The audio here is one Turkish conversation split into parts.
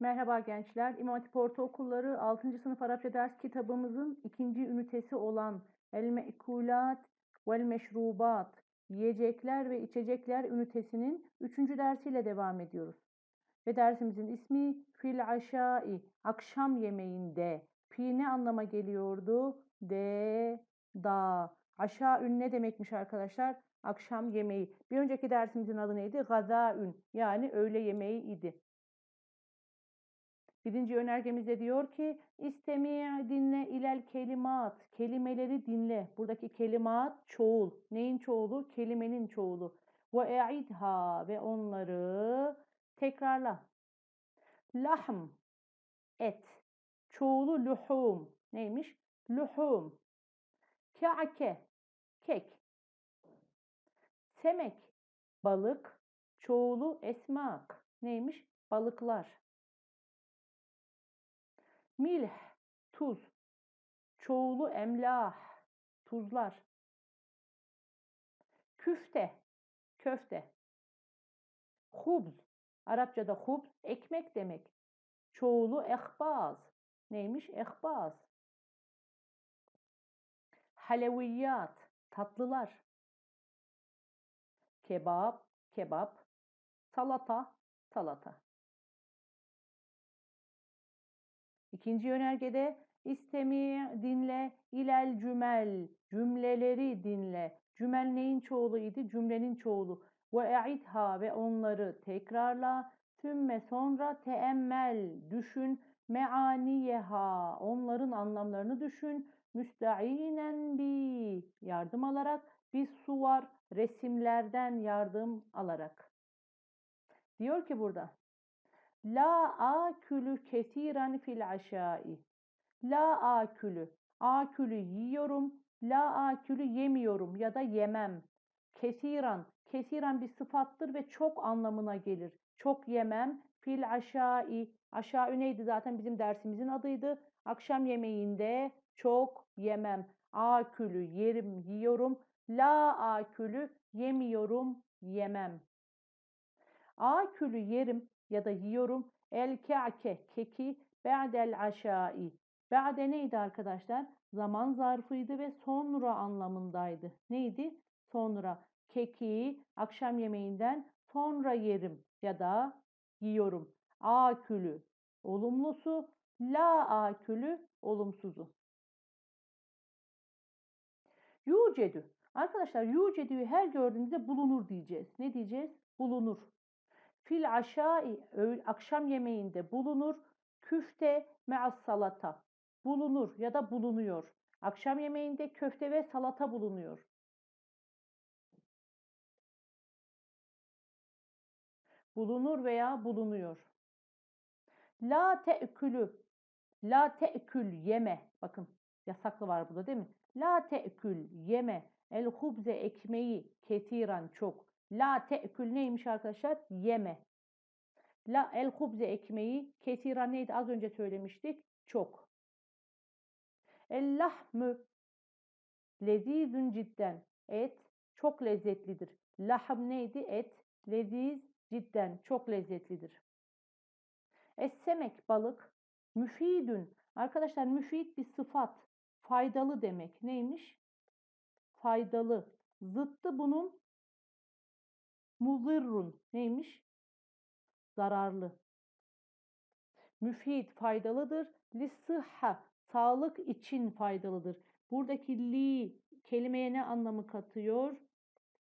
Merhaba gençler. İmam Hatip Ortaokulları 6. sınıf Arapça ders kitabımızın ikinci ünitesi olan El Me'kulat vel Meşrubat Yiyecekler ve içecekler ünitesinin 3. dersiyle devam ediyoruz. Ve dersimizin ismi Fil Aşai akşam yemeğinde. Fi ne anlama geliyordu? De, da. Aşaün ne demekmiş arkadaşlar? Akşam yemeği. Bir önceki dersimizin adı neydi? Gazaün yani öğle yemeği idi. Birinci önergemizde diyor ki istemi dinle ilel kelimat. Kelimeleri dinle. Buradaki kelimat çoğul. Neyin çoğulu? Kelimenin çoğulu. Ve e'idha ve onları tekrarla. Lahm et. Çoğulu luhum. Neymiş? Luhum. Ka'ke kek. Semek balık. Çoğulu esmak. Neymiş? Balıklar. Milh, tuz. Çoğulu emlah, tuzlar. Küfte, köfte. Hubz, Arapçada hubz, ekmek demek. Çoğulu ehbaz. Neymiş? Ehbaz. Haleviyat, tatlılar. Kebap, kebap. Salata, salata. İkinci yönergede istemi dinle ilel cümel cümleleri dinle. Cümel neyin çoğuluydu? Cümlenin çoğulu. Ve e'idha ve onları tekrarla. Sümme sonra teemmel düşün. Meaniyeha onların anlamlarını düşün. Müsteinen bi yardım alarak. Bir suvar resimlerden yardım alarak. Diyor ki burada La akülü kesiren fil aşai. La akülü. Akülü yiyorum. La akülü yemiyorum ya da yemem. Kesiran. Kesiran bir sıfattır ve çok anlamına gelir. Çok yemem. Fil aşai. Aşağı neydi zaten bizim dersimizin adıydı. Akşam yemeğinde çok yemem. Akülü yerim, yiyorum. La akülü yemiyorum, yemem. Akülü yerim ya da yiyorum. El ke'ke keki ba'del aşai. Ba'de neydi arkadaşlar? Zaman zarfıydı ve sonra anlamındaydı. Neydi? Sonra. Keki akşam yemeğinden sonra yerim ya da yiyorum. Akülü olumlusu, la akülü olumsuzu. Yucedü. Arkadaşlar yucedüyü her gördüğünüzde bulunur diyeceğiz. Ne diyeceğiz? Bulunur. Fil aşai akşam yemeğinde bulunur. Küfte me'as salata bulunur ya da bulunuyor. Akşam yemeğinde köfte ve salata bulunuyor. Bulunur veya bulunuyor. La te'külü. La te'kül yeme. Bakın yasaklı var burada değil mi? La te'kül yeme. El hubze ekmeği ketiran çok. La te'kül neymiş arkadaşlar? Yeme. La el hubze ekmeği ketira neydi? Az önce söylemiştik. Çok. El lahmü lezizün cidden. Et çok lezzetlidir. Lahm neydi? Et leziz cidden çok lezzetlidir. Es-semek balık müfidün. Arkadaşlar müfid bir sıfat. Faydalı demek. Neymiş? Faydalı. Zıttı bunun Muzirrun neymiş? Zararlı. Müfid faydalıdır. Lissıhha sağlık için faydalıdır. Buradaki li kelimeye ne anlamı katıyor?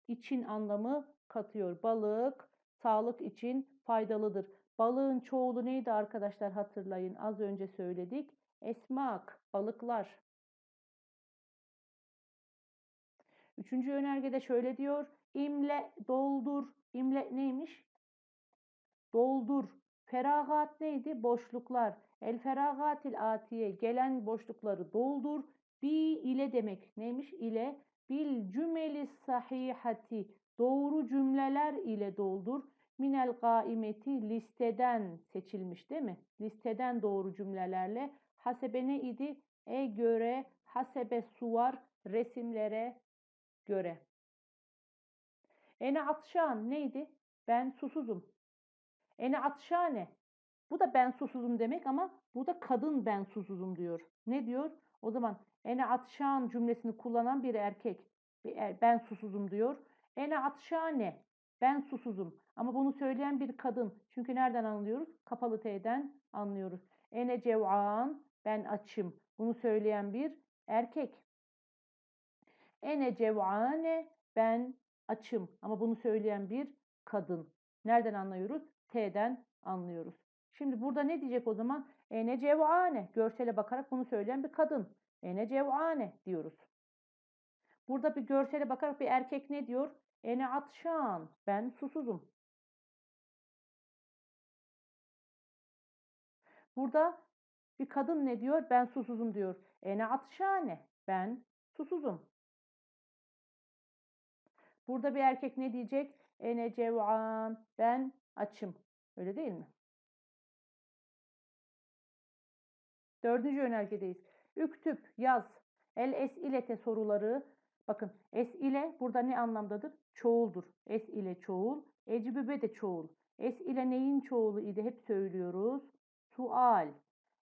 İçin anlamı katıyor. Balık sağlık için faydalıdır. Balığın çoğulu neydi arkadaşlar hatırlayın. Az önce söyledik. Esmak, balıklar. Üçüncü önergede şöyle diyor. İmle, doldur. İmle neymiş? Doldur. Feragat neydi? Boşluklar. El feragatil atiye. Gelen boşlukları doldur. Bi ile demek. Neymiş? İle. Bil cümeli sahihati. Doğru cümleler ile doldur. Minel gaimeti listeden seçilmiş değil mi? Listeden doğru cümlelerle. Hasebe ne idi? E göre, hasebe suvar, resimlere göre. Ene atşan neydi? Ben susuzum. Ene atşane. Bu da ben susuzum demek ama burada kadın ben susuzum diyor. Ne diyor? O zaman ene atşan cümlesini kullanan bir erkek bir er- ben susuzum diyor. Ene atşane ben susuzum. Ama bunu söyleyen bir kadın. Çünkü nereden anlıyoruz? Kapalı T'den anlıyoruz. Ene cev'an ben açım. Bunu söyleyen bir erkek. Ene cev'ane ben açım. Ama bunu söyleyen bir kadın. Nereden anlıyoruz? T'den anlıyoruz. Şimdi burada ne diyecek o zaman? Ene cev'ane. Görsele bakarak bunu söyleyen bir kadın. Ene cev'ane diyoruz. Burada bir görsele bakarak bir erkek ne diyor? Ene atşan. Ben susuzum. Burada bir kadın ne diyor? Ben susuzum diyor. Ene atşane. Ben susuzum. Burada bir erkek ne diyecek? Ene cev'an. Ben açım. Öyle değil mi? Dördüncü yönergedeyiz. Üktüp, yaz. El esilete soruları. Bakın esile burada ne anlamdadır? Çoğuldur. Esile çoğul. Ecbübe de çoğul. Esile neyin çoğulu idi? Hep söylüyoruz. Sual.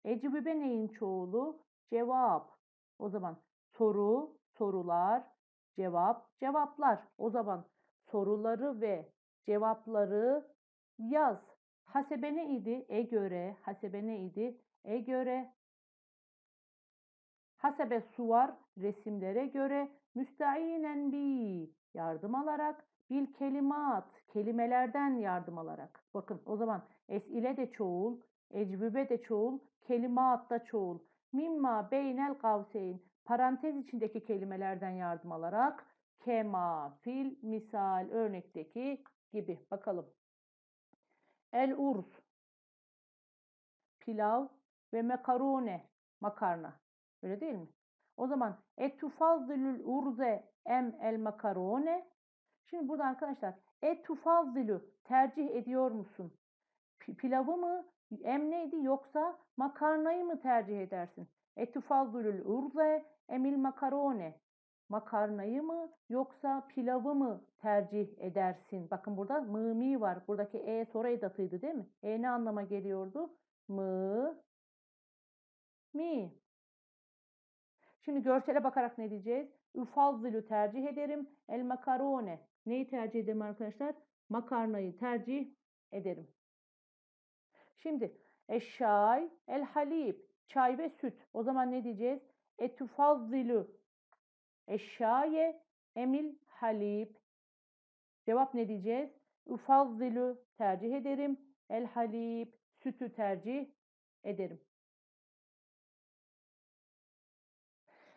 Ecbübe neyin çoğulu? Cevap. O zaman soru, sorular, cevap, cevaplar. O zaman soruları ve cevapları yaz. Hasebe ne idi? E göre. Hasebe ne idi? E göre. Hasebe suvar resimlere göre müsteinen bi yardım alarak bil kelimat kelimelerden yardım alarak. Bakın o zaman esile de çoğul, ecbübe de çoğul, kelimat da çoğul. Mimma beynel kavseyn parantez içindeki kelimelerden yardım alarak kema, fil, misal örnekteki gibi. Bakalım. El urz pilav ve mekarone makarna. Öyle değil mi? O zaman etufazzilül urze em el makarone. Şimdi burada arkadaşlar etufazzilü tercih ediyor musun? Pi- Pilavı mı em neydi yoksa makarnayı mı tercih edersin? Etufazzilül urze emil makarone. Makarnayı mı yoksa pilavı mı tercih edersin? Bakın burada mı mi var. Buradaki e soru edatıydı değil mi? E ne anlama geliyordu? Mı mi. Şimdi görsele bakarak ne diyeceğiz? Üfazzilü tercih ederim. El makarone. Neyi tercih ederim arkadaşlar? Makarnayı tercih ederim. Şimdi eşşay el halib. Çay ve süt. O zaman ne diyeceğiz? Etüfazzilü eşşaye emil halib. Cevap ne diyeceğiz? Üfazzilü tercih ederim. El halib. Sütü tercih ederim.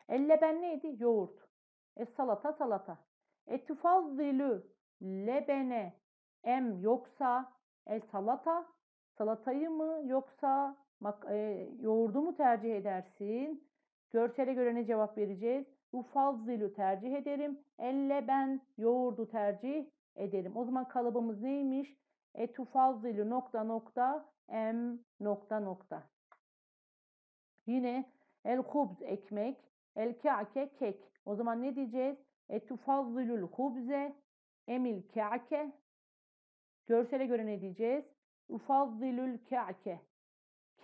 Elleben neydi? Yoğurt. E salata salata. E tufazzilü lebene em yoksa el salata salatayı mı yoksa mak- e, yoğurdu mu tercih edersin? Görsele göre ne cevap vereceğiz? Ufazzilü tercih ederim. Elle ben yoğurdu tercih ederim. O zaman kalıbımız neymiş? E tufazzilü nokta nokta em nokta nokta. Yine el hubz ekmek, el ka'ke kek. O zaman ne diyeceğiz? E tufazzilül hubze emil ka'ke. Görsele göre ne diyeceğiz? Ufazzilül ka'ke.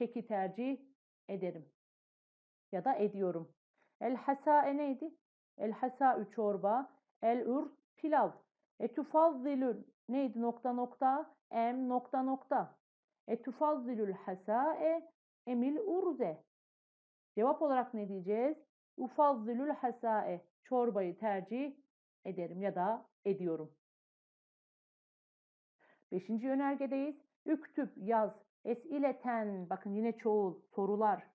Keki tercih ederim. Ya da ediyorum. El hasae neydi? El hasa'ü çorba. El ür pilav. E tufazzilül neydi nokta nokta? Em nokta nokta. E tufazzilül hasae emil urze. Cevap olarak ne diyeceğiz? Ufazzilül hasae. Çorbayı tercih ederim ya da ediyorum. Beşinci yönergedeyiz. Üktüp yaz. Esileten. Bakın yine çoğul. Sorular.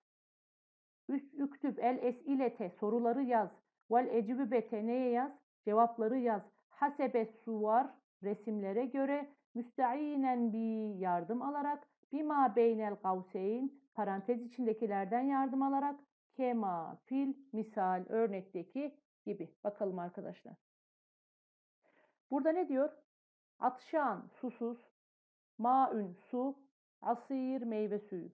Üst üktüp el esilete. Soruları yaz. Vel ecvübete neye yaz? Cevapları yaz. Hasebe suvar. Resimlere göre. Müsteinen bi yardım alarak. Bima beynel kavseyn. Parantez içindekilerden yardım alarak. Kema, fil, misal, örnekteki gibi. Bakalım arkadaşlar. Burada ne diyor? Atşan, susuz. Maün, su. Asir, meyve suyu.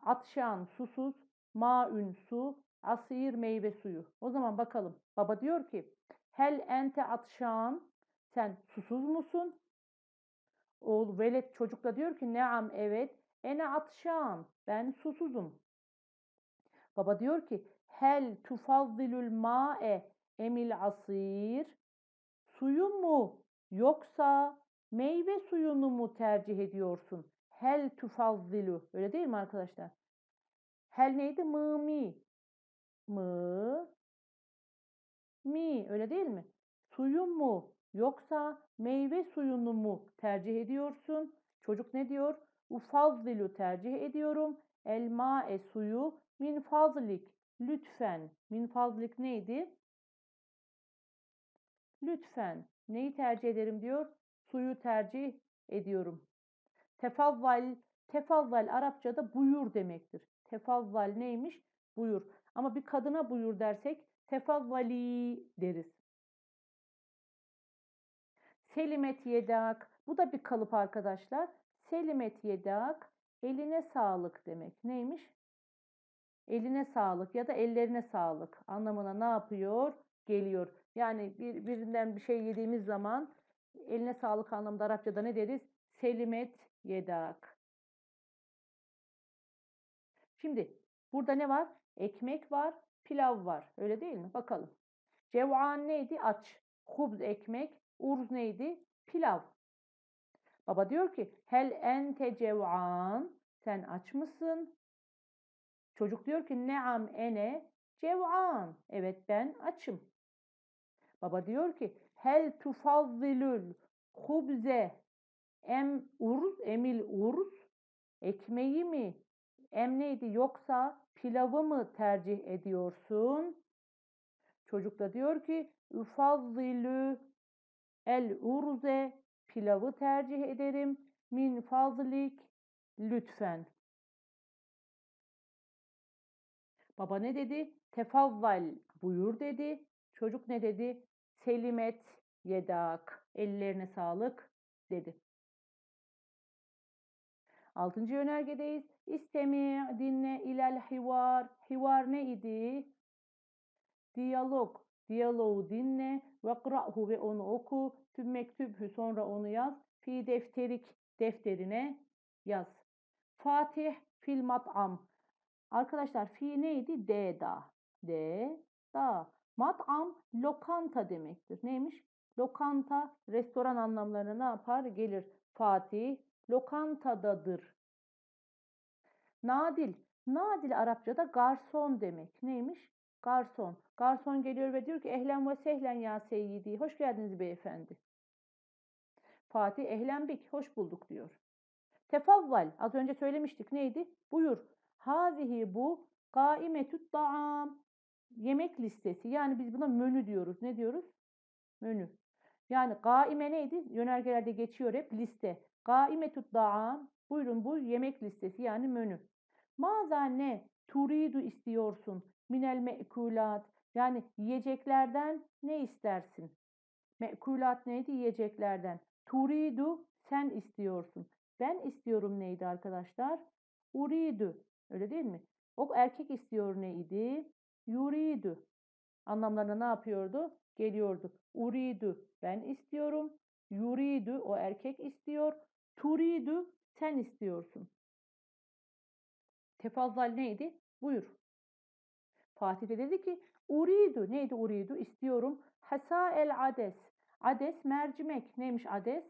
Atşan, susuz. Maün, su. Asir, meyve suyu. O zaman bakalım. Baba diyor ki, Hel ente atşan. Sen susuz musun? Oğul velet çocuk da diyor ki, Neam evet. Ene atşan. Ben susuzum. Baba diyor ki hel tufazzilul ma'e emil asir. Suyu mu yoksa meyve suyunu mu tercih ediyorsun? Hel tufazzilu. Öyle değil mi arkadaşlar? Hel neydi? Mı mi. Mı mi. Öyle değil mi? Suyu mu yoksa meyve suyunu mu tercih ediyorsun? Çocuk ne diyor? Ufazzilu tercih ediyorum. Elma e suyu min fazlik. Lütfen. Min fazlik neydi? Lütfen. Neyi tercih ederim diyor? Suyu tercih ediyorum. Tefavval, tefavval Arapçada buyur demektir. Tefavval neymiş? Buyur. Ama bir kadına buyur dersek tefavvali deriz. Selimet yedak. Bu da bir kalıp arkadaşlar. Selimet yedak eline sağlık demek. Neymiş? Eline sağlık ya da ellerine sağlık anlamına ne yapıyor? Geliyor. Yani bir, birinden bir şey yediğimiz zaman eline sağlık anlamında Arapçada ne deriz? Selimet yedak. Şimdi burada ne var? Ekmek var, pilav var. Öyle değil mi? Bakalım. Cev'an neydi? Aç. Hubz ekmek. Urz neydi? Pilav. Baba diyor ki hel ente cev'an. Sen aç mısın? Çocuk diyor ki neam ene cev'an. Evet ben açım. Baba diyor ki hel tufazzilul hubze em uruz emil uruz ekmeği mi em neydi yoksa pilavı mı tercih ediyorsun? Çocuk da diyor ki ufazzilü el urze pilavı tercih ederim min fazlik lütfen. Baba ne dedi? Tefavval buyur dedi. Çocuk ne dedi? Selimet yedak. Ellerine sağlık dedi. Altıncı yönergedeyiz. İstemi dinle ilel hivar. Hivar ne idi? Diyalog. Diyaloğu dinle ve kıra'hu ve onu oku. Tüm mektübhü sonra onu yaz. Fi defterik defterine yaz. Fatih fil mat'am. Arkadaşlar fi neydi? D da. D da. Mat'am lokanta demektir. Neymiş? Lokanta restoran anlamlarına ne yapar? Gelir. Fatih lokantadadır. Nadil. Nadil Arapçada garson demek. Neymiş? Garson. Garson geliyor ve diyor ki ehlen ve sehlen ya seyyidi. Hoş geldiniz beyefendi. Fatih ehlen bik. Hoş bulduk diyor. Tefavval. Az önce söylemiştik. Neydi? Buyur. Hazihi bu gaimetüt da'am. Yemek listesi. Yani biz buna menü diyoruz. Ne diyoruz? Menü. Yani gaime neydi? Yönergelerde geçiyor hep liste. Gaimetut da'am. Buyurun bu yemek listesi yani menü. Maza ne? Turidu istiyorsun. Minel me'kulat. Yani yiyeceklerden ne istersin? Me'kulat neydi? Yiyeceklerden. Turidu sen istiyorsun. Ben istiyorum neydi arkadaşlar? Uridu. Öyle değil mi? O erkek istiyor neydi? Yuridu. Anlamlarına ne yapıyordu? Geliyordu. Uridu. Ben istiyorum. Yuridu. O erkek istiyor. Turidu. Sen istiyorsun. Tefazzal neydi? Buyur. Fatih de dedi ki uridu. Neydi uridu? İstiyorum. Hasa el ades. Ades mercimek. Neymiş ades?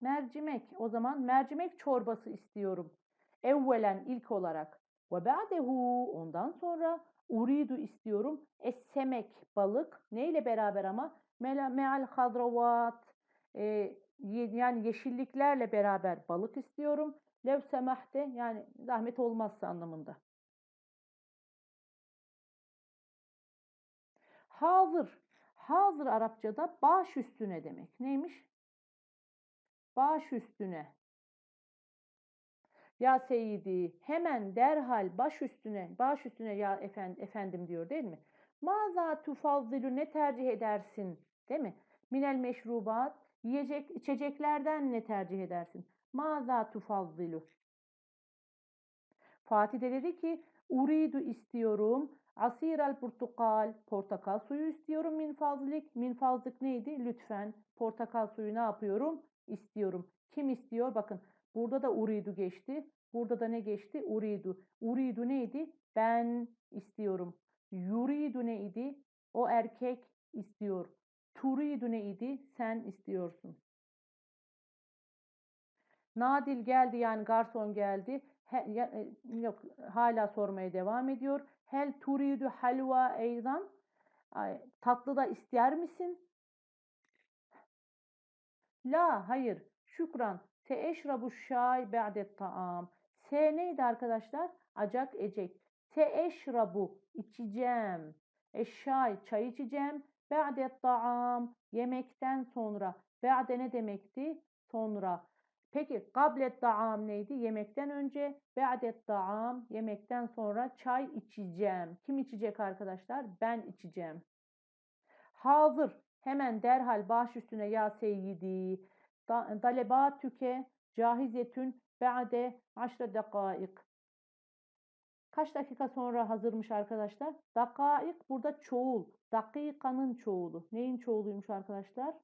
Mercimek. O zaman mercimek çorbası istiyorum. Evvelen ilk olarak. Ve ba'dehu ondan sonra uridu istiyorum. Essemek balık. Neyle beraber ama? Meal hadravat. E, yani yeşilliklerle beraber balık istiyorum. Lev semahte yani zahmet olmazsa anlamında. Hazır. Hazır Arapçada baş üstüne demek. Neymiş? Baş üstüne. Ya Seyyidi hemen derhal baş üstüne, baş üstüne ya efendim, efendim diyor değil mi? Maza tufazzilu ne tercih edersin? Değil mi? Minel meşrubat yiyecek içeceklerden ne tercih edersin? Maza tufazzilu. Fatih de dedi ki uridu istiyorum. Asir al portakal, portakal suyu istiyorum min fazlik. Min fazlik neydi? Lütfen portakal suyu ne yapıyorum? İstiyorum. Kim istiyor? Bakın Burada da uridu geçti. Burada da ne geçti? Uridu. Uridu neydi? Ben istiyorum. Yuridu neydi? O erkek istiyor. Turidu neydi? Sen istiyorsun. Nadil geldi yani garson geldi. He, ya, e, yok hala sormaya devam ediyor. Hel turidu halva eydan? Tatlı da ister misin? La hayır. Şükran. Teeşrabu şay ba'det taam. S neydi arkadaşlar? Acak ecek. Teeşrabu içeceğim. Eşşay çay içeceğim. Ba'det taam yemekten sonra. Ba'de ne demekti? Sonra. Peki kablet taam neydi? Yemekten önce. Ba'det taam yemekten sonra çay içeceğim. Kim içecek arkadaşlar? Ben içeceğim. Hazır. Hemen derhal baş üstüne ya seyyidi. Dalebatüke cahizetün ba'de aşra dakaik. Kaç dakika sonra hazırmış arkadaşlar? Dakaik burada çoğul. Dakikanın çoğulu. Neyin çoğuluymuş arkadaşlar?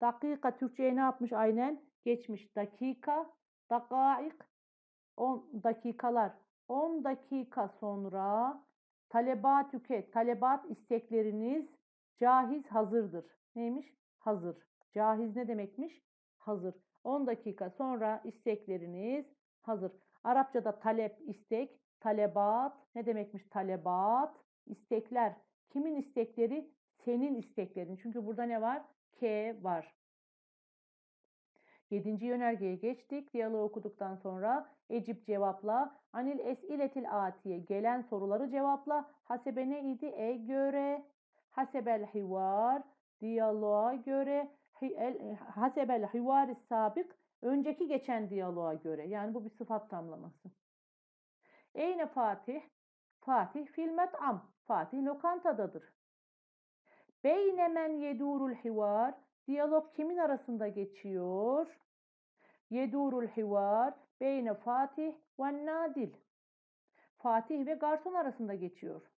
Dakika Türkçe'ye ne yapmış aynen? Geçmiş. Dakika, dakaik, 10 dakikalar. 10 dakika sonra talebat tüket, talebat istekleriniz cahiz hazırdır. Neymiş? Hazır. Cahiz ne demekmiş? Hazır. 10 dakika sonra istekleriniz hazır. Arapçada talep, istek, talebat ne demekmiş? Talebat, istekler. Kimin istekleri? Senin isteklerin. Çünkü burada ne var? K var. Yedinci yönergeye geçtik. Diyaloğu okuduktan sonra Ecip cevapla. Anil esiletil atiye gelen soruları cevapla. Hasebe ne idi? E göre. Hasebel hivar diyaloğa göre. Hasebel hivar sabık önceki geçen diyaloğa göre. Yani bu bir sıfat tamlaması. Eyne Fatih? Fatih filmet am. Fatih lokantadadır. Beyne men yedurul hivar. Diyalog kimin arasında geçiyor? Yedurul hivar beyne Fatih ve Nadil. Fatih ve garson arasında geçiyor.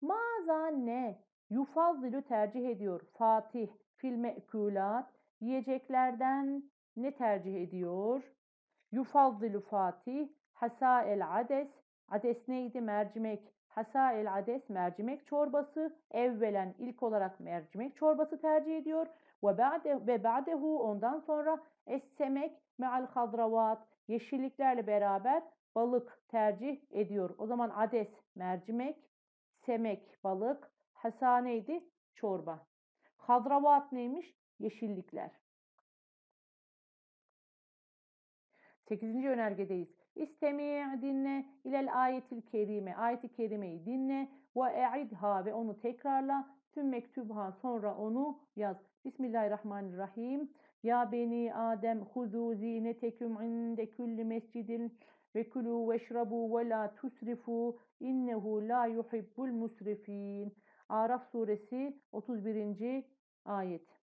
Maza ne? Yufazzilu tercih ediyor. Fatih fil me'kulat. Yiyeceklerden ne tercih ediyor? Yufazzilu Fatih. Hasa el ades. Ades neydi? Mercimek. Hasa el ades mercimek çorbası. Evvelen ilk olarak mercimek çorbası tercih ediyor. Ve ba'de ve ba'dehu ondan sonra es-semek me'al hadravat yeşilliklerle beraber balık tercih ediyor. O zaman ades mercimek, semek balık, hasa neydi? Çorba. Hadravat neymiş? Yeşillikler. Sekizinci önergedeyiz. İstemi' dinle ilel ayetil kerime. Ayeti kerimeyi dinle ve e'idha ve onu tekrarla. Tüm mektubha sonra onu yaz. Bismillahirrahmanirrahim. Ya beni Adem huzu zineteküm inde kulli mescidin ve kulu veşrabu ve la tusrifu innehu la yuhibbul musrifin. Araf suresi 31. ayet.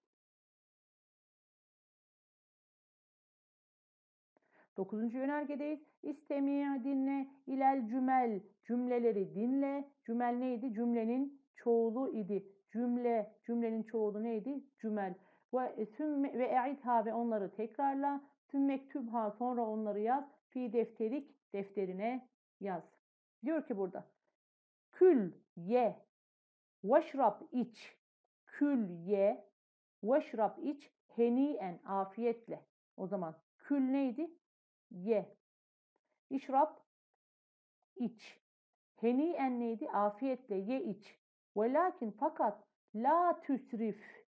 Dokuzuncu yönergedeyiz. İstemi dinle ilel cümel cümleleri dinle. Cümel neydi? Cümlenin çoğulu idi. Cümle cümlenin çoğulu neydi? Cümel. Ve tüm ve e'idha ve onları tekrarla. Tüm mektubha sonra onları yaz. Fi defterik defterine yaz. Diyor ki burada. Kül ye. Veşrab iç. Kül ye. Veşrab iç. Heniyen afiyetle. O zaman kül neydi? Ye. İşrab iç. Heniyen neydi? Afiyetle ye iç. Velakin fakat la tüsrif.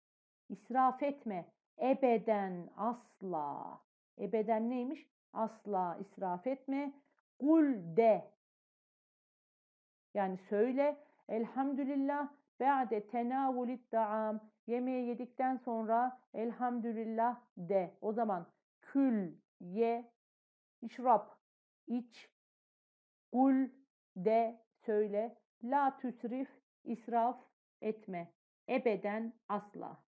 İsraf etme. Ebeden asla. Ebeden neymiş? Asla israf etme. Kul de. Yani söyle. Elhamdülillah ba'de tenavulit da'am. Yemeği yedikten sonra elhamdülillah de. O zaman kül ye, işrab iç, kul de söyle, la tüsrif israf etme. Ebeden asla.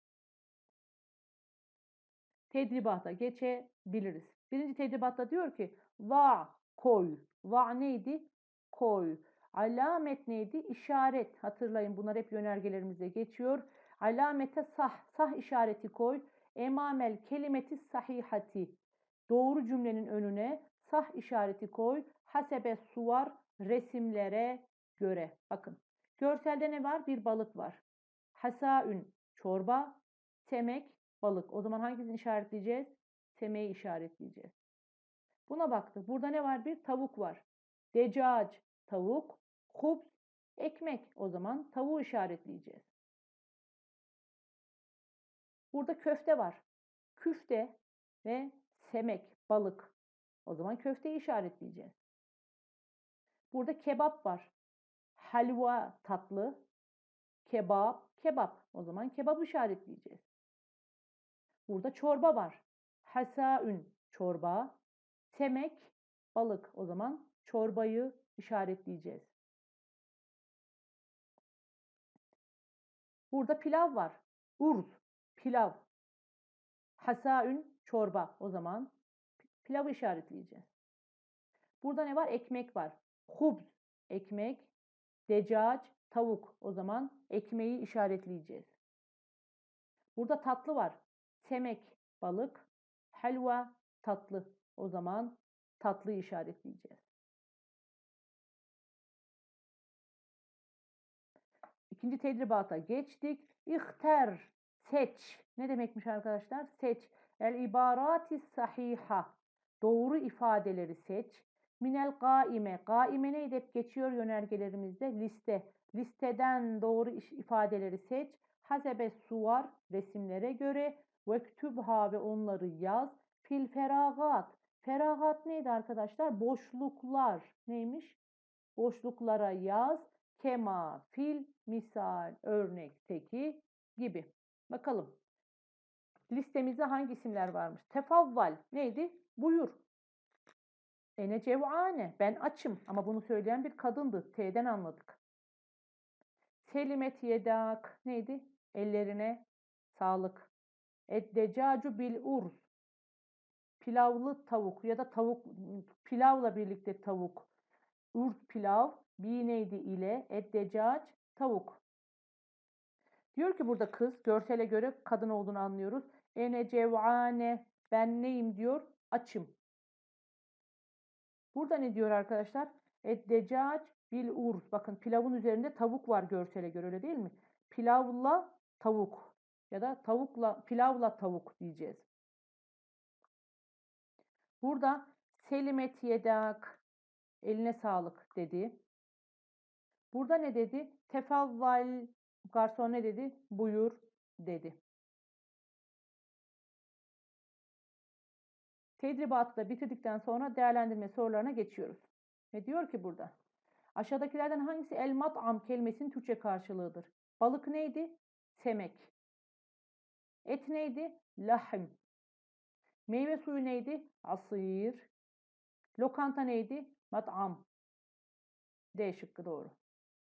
Tedribata geçebiliriz. Birinci tedribatta diyor ki va koy. Va neydi? Koy. Alamet neydi? İşaret. Hatırlayın bunlar hep yönergelerimizde geçiyor. Alamete sah. Sah işareti koy. Emamel kelimeti sahihati. Doğru cümlenin önüne sah işareti koy. Hasebe suvar resimlere göre. Bakın. Görselde ne var? Bir balık var. Hasaün çorba, semek balık. O zaman hangisini işaretleyeceğiz? Semeyi işaretleyeceğiz. Buna baktı. Burada ne var? Bir tavuk var. Decac tavuk, hubs ekmek. O zaman tavuğu işaretleyeceğiz. Burada köfte var. Küfte ve semek, balık. O zaman köfteyi işaretleyeceğiz. Burada kebap var. Halva tatlı, kebap, kebap. O zaman kebap işaretleyeceğiz. Burada çorba var. Hasaün çorba, semek balık. O zaman çorbayı işaretleyeceğiz. Burada pilav var. Urz pilav. Hasaün çorba. O zaman pilavı işaretleyeceğiz. Burada ne var? Ekmek var. Hubz ekmek, decac tavuk. O zaman ekmeği işaretleyeceğiz. Burada tatlı var. Semek balık, helva tatlı. O zaman tatlıyı işaretleyeceğiz. İkinci tedribata geçtik. İhter, seç. Ne demekmiş arkadaşlar? Seç. El ibarati sahiha. Doğru ifadeleri seç. Minel gaime. Gaime neydi? Hep geçiyor yönergelerimizde. Liste. Listeden doğru ifadeleri seç. Hazebe suvar resimlere göre vektübha ve onları yaz. Fil feragat. Feragat neydi arkadaşlar? Boşluklar. Neymiş? Boşluklara yaz. Kema, fil, misal, örnekteki gibi. Bakalım. Listemizde hangi isimler varmış? Tefavval neydi? Buyur. Ene cevane. Ben açım. Ama bunu söyleyen bir kadındı. T'den anladık. Selimet yedak. Neydi? Ellerine sağlık. Eddecacu bil urz. Pilavlı tavuk ya da tavuk pilavla birlikte tavuk. Urz pilav. Bi neydi ile eddecac tavuk. Diyor ki burada kız görsele göre kadın olduğunu anlıyoruz. Ene cevane ben neyim diyor açım. Burada ne diyor arkadaşlar? Eddecac bil urz. Bakın pilavın üzerinde tavuk var görsele göre öyle değil mi? Pilavla tavuk ya da tavukla pilavla tavuk diyeceğiz. Burada selimet yedak eline sağlık dedi. Burada ne dedi? Tefavval garson ne dedi? Buyur dedi. Tedribatı da bitirdikten sonra değerlendirme sorularına geçiyoruz. Ve diyor ki burada. Aşağıdakilerden hangisi el mat'am kelimesinin Türkçe karşılığıdır? Balık neydi? Semek. Et neydi? Lahm. Meyve suyu neydi? Asir. Lokanta neydi? Mat'am. D şıkkı doğru.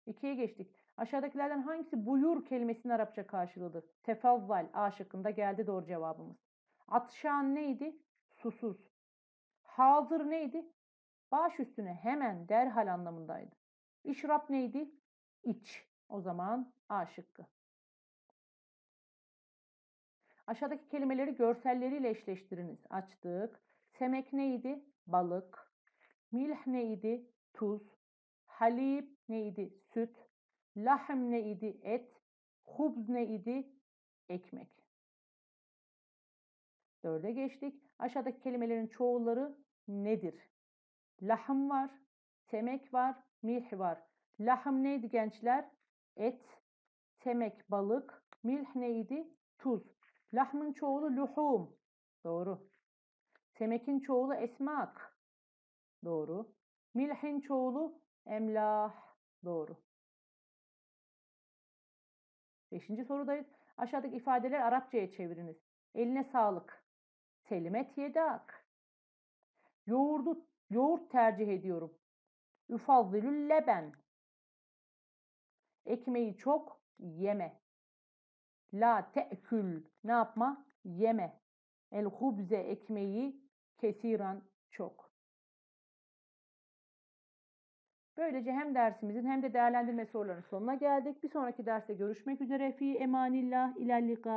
İkiye geçtik. Aşağıdakilerden hangisi buyur kelimesinin Arapça karşılığıdır? Tefavval A şıkkında geldi doğru cevabımız. Atşan neydi? Susuz. Hazır neydi? Baş üstüne hemen derhal anlamındaydı. İşrap neydi? İç. O zaman A şıkkı. Aşağıdaki kelimeleri görselleriyle eşleştiriniz. Açtık. Semek neydi? Balık. Milh neydi? Tuz. Halib neydi? Süt. Lahm neydi? Et. Hubz neydi? Ekmek. Dörde geçtik. Aşağıdaki kelimelerin çoğulları nedir? Lahm var, semek var, milh var. Lahm neydi gençler? Et, semek, balık. Milh neydi? Tuz. Lahmın çoğulu luhum. Doğru. Semekin çoğulu esmak. Doğru. Milhin çoğulu emlah. Doğru. Beşinci sorudayız. Aşağıdaki ifadeler Arapçaya çeviriniz. Eline sağlık. Selimet yedak. Yoğurdu, yoğurt tercih ediyorum. Üfazzilül leben. Ekmeği çok yeme. La te'kül. Ne yapma? Yeme. El hubze ekmeği kesiran çok. Böylece hem dersimizin hem de değerlendirme sorularının sonuna geldik. Bir sonraki derste görüşmek üzere. Fi emanillah ilellika.